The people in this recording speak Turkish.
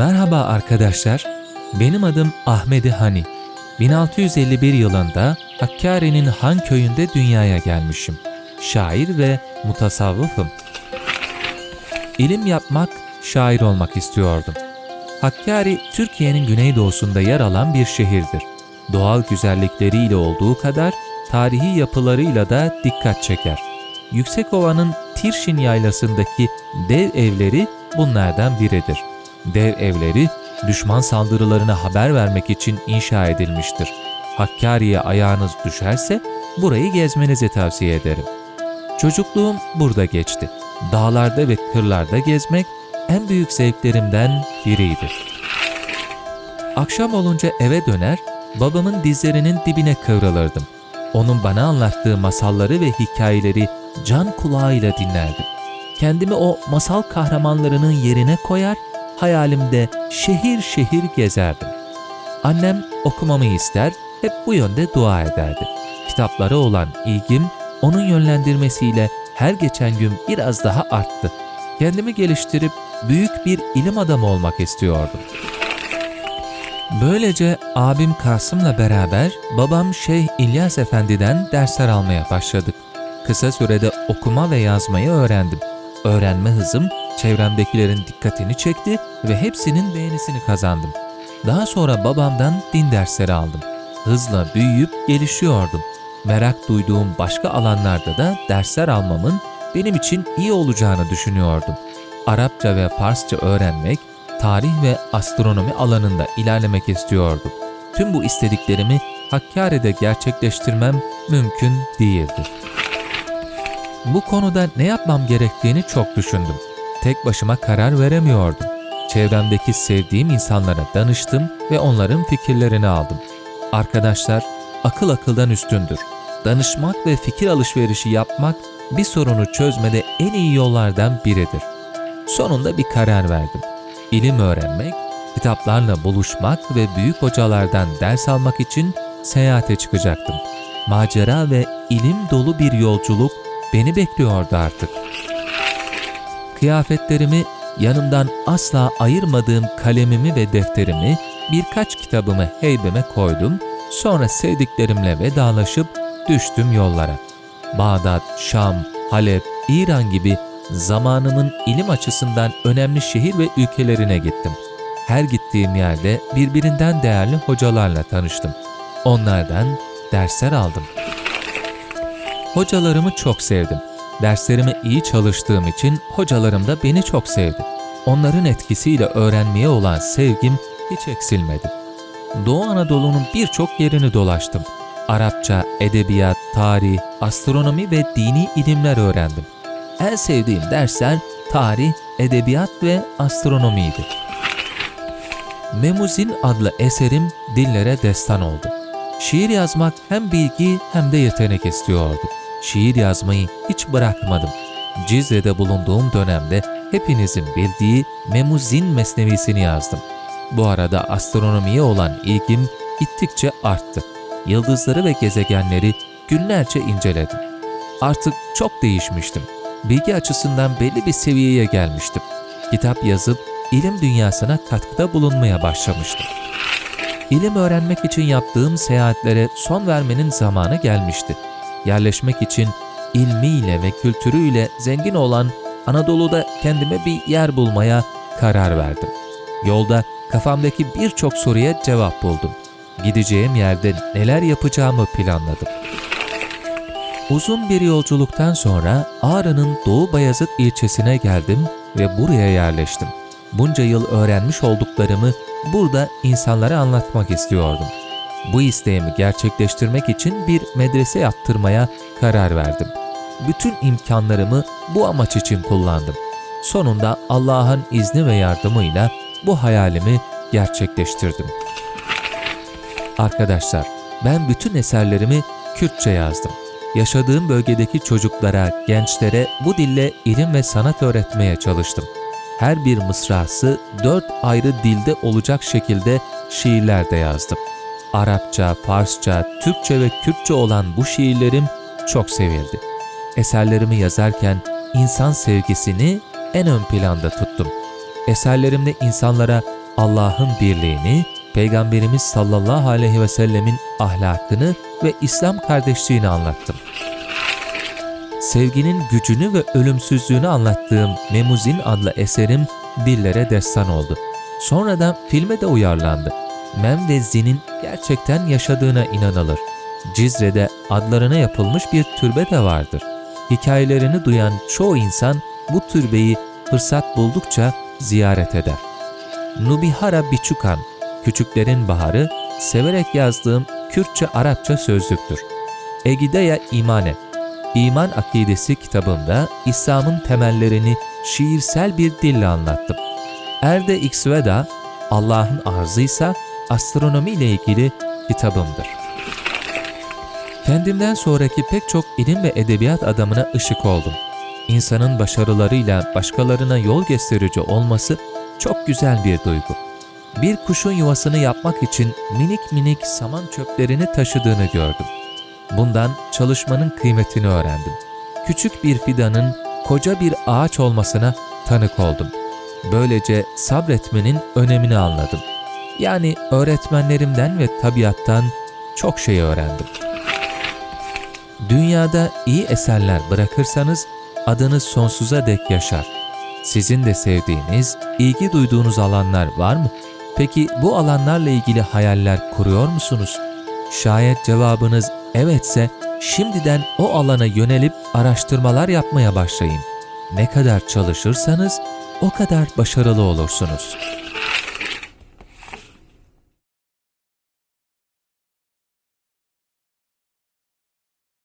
Merhaba arkadaşlar. Benim adım Ahmedi Hani. 1651 yılında Hakkari'nin Han köyünde dünyaya gelmişim. Şair ve mutasavvıfım. İlim yapmak, şair olmak istiyordum. Hakkari, Türkiye'nin güneydoğusunda yer alan bir şehirdir. Doğal güzellikleriyle olduğu kadar tarihi yapılarıyla da dikkat çeker. Yüksekova'nın Tirşin yaylasındaki dev evleri bunlardan biridir. Dev evleri düşman saldırılarına haber vermek için inşa edilmiştir. Hakkari'ye ayağınız düşerse burayı gezmenizi tavsiye ederim. Çocukluğum burada geçti. Dağlarda ve kırlarda gezmek en büyük zevklerimden biriydi. Akşam olunca eve döner, babamın dizlerinin dibine kıvrılırdım. Onun bana anlattığı masalları ve hikayeleri can kulağıyla dinlerdim. Kendimi o masal kahramanlarının yerine koyar, hayalimde şehir şehir gezerdim. Annem okumamı ister, hep bu yönde dua ederdi. Kitaplara olan ilgim onun yönlendirmesiyle her geçen gün biraz daha arttı. Kendimi geliştirip büyük bir ilim adamı olmak istiyordum. Böylece abim Kasım'la beraber babam Şeyh İlyas Efendi'den dersler almaya başladık. Kısa sürede okuma ve yazmayı öğrendim. Öğrenme hızım çevremdekilerin dikkatini çekti ve hepsinin beğenisini kazandım. Daha sonra babamdan din dersleri aldım. Hızla büyüyüp gelişiyordum. Merak duyduğum başka alanlarda da dersler almamın benim için iyi olacağını düşünüyordum. Arapça ve Farsça öğrenmek, tarih ve astronomi alanında ilerlemek istiyordum. Tüm bu istediklerimi Hakkari'de gerçekleştirmem mümkün değildi. Bu konuda ne yapmam gerektiğini çok düşündüm. Tek başıma karar veremiyordum. Çevremdeki sevdiğim insanlara danıştım ve onların fikirlerini aldım. Arkadaşlar, akıl akıldan üstündür. Danışmak ve fikir alışverişi yapmak bir sorunu çözmede en iyi yollardan biridir. Sonunda bir karar verdim. İlim öğrenmek, kitaplarla buluşmak ve büyük hocalardan ders almak için seyahate çıkacaktım. Macera ve ilim dolu bir yolculuk beni bekliyordu artık. Kıyafetlerimi, yanımdan asla ayırmadığım kalemimi ve defterimi, birkaç kitabımı heybeme koydum, sonra sevdiklerimle vedalaşıp düştüm yollara. Bağdat, Şam, Halep, İran gibi zamanımın ilim açısından önemli şehir ve ülkelerine gittim. Her gittiğim yerde birbirinden değerli hocalarla tanıştım. Onlardan dersler aldım. Hocalarımı çok sevdim. Derslerime iyi çalıştığım için hocalarım da beni çok sevdi. Onların etkisiyle öğrenmeye olan sevgim hiç eksilmedi. Doğu Anadolu'nun birçok yerini dolaştım. Arapça, edebiyat, tarih, astronomi ve dini ilimler öğrendim. En sevdiğim dersler tarih, edebiyat ve astronomiydi. Memuzin adlı eserim dillere destan oldu. Şiir yazmak hem bilgi hem de yetenek istiyordu. Şiir yazmayı hiç bırakmadım. Cizre'de bulunduğum dönemde hepinizin bildiği Memuzin mesnevisini yazdım. Bu arada astronomiye olan ilgim gittikçe arttı. Yıldızları ve gezegenleri günlerce inceledim. Artık çok değişmiştim. Bilgi açısından belli bir seviyeye gelmiştim. Kitap yazıp ilim dünyasına katkıda bulunmaya başlamıştım. İlim öğrenmek için yaptığım seyahatlere son vermenin zamanı gelmişti. Yerleşmek için ilmiyle ve kültürüyle zengin olan Anadolu'da kendime bir yer bulmaya karar verdim. Yolda kafamdaki birçok soruya cevap buldum. Gideceğim yerde neler yapacağımı planladım. Uzun bir yolculuktan sonra Ağrı'nın Doğu Bayazıt ilçesine geldim ve buraya yerleştim. Bunca yıl öğrenmiş olduklarımı burada insanlara anlatmak istiyordum. Bu isteğimi gerçekleştirmek için bir medrese yaptırmaya karar verdim. Bütün imkanlarımı bu amaç için kullandım. Sonunda Allah'ın izni ve yardımıyla bu hayalimi gerçekleştirdim. Arkadaşlar, ben bütün eserlerimi Kürtçe yazdım. Yaşadığım bölgedeki çocuklara, gençlere bu dille ilim ve sanat öğretmeye çalıştım. Her bir mısrası dört ayrı dilde olacak şekilde şiirler de yazdım. Arapça, Farsça, Türkçe ve Kürtçe olan bu şiirlerim çok sevildi. Eserlerimi yazarken insan sevgisini en ön planda tuttum. Eserlerimde insanlara Allah'ın birliğini, Peygamberimiz sallallahu aleyhi ve sellemin ahlakını ve İslam kardeşliğini anlattım. Sevginin gücünü ve ölümsüzlüğünü anlattığım Memuzin adlı eserim dillere destan oldu. Sonradan filme de uyarlandı. Mem ve Zin'in gerçekten yaşadığına inanılır. Cizre'de adlarına yapılmış bir türbe de vardır. Hikayelerini duyan çoğu insan bu türbeyi fırsat buldukça ziyaret eder. Nubihara Biçukan, Küçüklerin Baharı, severek yazdığım Kürtçe-Arapça sözlüktür. Egideya İmane, İman Akidesi kitabımda İslam'ın temellerini şiirsel bir dille anlattım. Erde X Veda, Allah'ın arzıysa astronomi ile ilgili kitabımdır. Kendimden sonraki pek çok ilim ve edebiyat adamına ışık oldum. İnsanın başarılarıyla başkalarına yol gösterici olması çok güzel bir duygu. Bir kuşun yuvasını yapmak için minik minik saman çöplerini taşıdığını gördüm. Bundan çalışmanın kıymetini öğrendim. Küçük bir fidanın koca bir ağaç olmasına tanık oldum. Böylece sabretmenin önemini anladım. Yani öğretmenlerimden ve tabiattan çok şey öğrendim. Dünyada iyi eserler bırakırsanız adınız sonsuza dek yaşar. Sizin de sevdiğiniz, ilgi duyduğunuz alanlar var mı? Peki bu alanlarla ilgili hayaller kuruyor musunuz? Şayet cevabınız evetse şimdiden o alana yönelip araştırmalar yapmaya başlayın. Ne kadar çalışırsanız o kadar başarılı olursunuz.